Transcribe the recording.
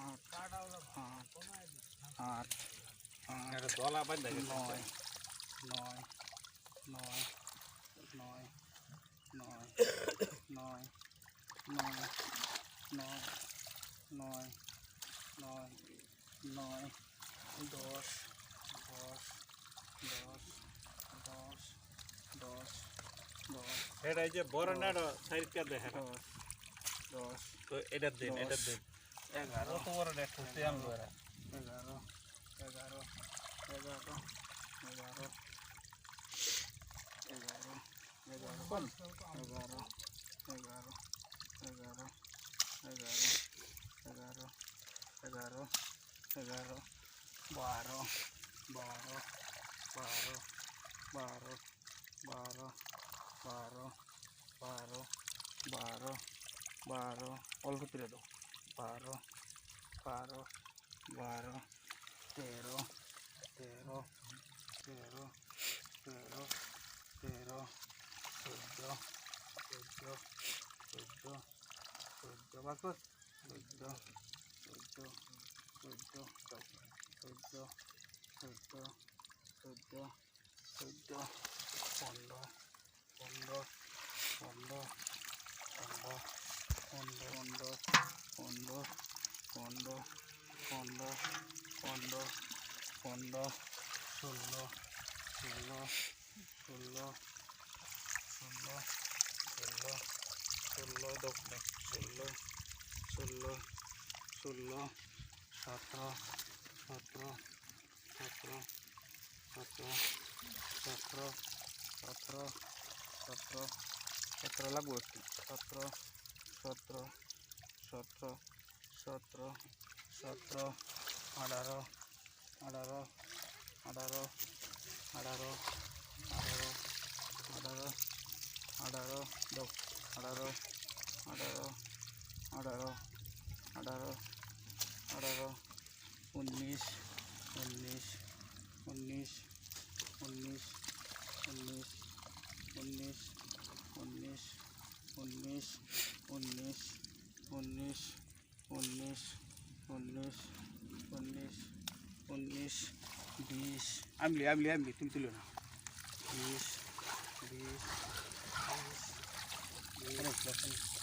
আট আট আট একটা দলা বান্ধা গেছে নয় নয় নয় নয় নয় নয় নয় নয় নয় নয় নয় দশ দশ দশ দশ দশ দশ এটা এই যে বড় নাড়ো সাইডটা দেখেন দশ দশ তো এটা দিন এটা দিন এগারো কত বড় নেট করতে এরা এগারো এগারো এগারো এগারো এগারো এগারো এগারো এগারো এগারো এগারো এগারো এগারো এগারো বারো বারো বারো বারো বারো বারো বারো বারো বারো অল্প তুলে দাও paro, paro, guaro, pero, pero, pero, pero, pero, pero, pero, pero, pero, vacos, pero, pero, pero, pero, pero, pero, pero, fondo. পনেরো পনেরো পনেরো ষোলো ষোলো ষোলো ষোলো ষোলো ষোলো দক্ষিণ ষোলো ষোলো ষোলো সতেরো সতেরো সতেরো সতেরো সতেরো সতেরো সতেরো সতেরো লাগবো একটু সতেরো সতেরো সতেরো সতেরো সতেরো আঠারো আঠারো আঠারো আঠারো আঠারো আঠারো আঠারো দশ আঠারো আঠারো আঠারো আঠারো আঠারো উনিশ উনিশ উনিশ উনিশ উনিশ উনিশ উনিশ উনিশ উনিশ উনিশ উনিশ উনিশ উনিশ উনিশ বিশ আমলি আমলি আমলি তুমি তুলো না। বিশ বিশ বিশ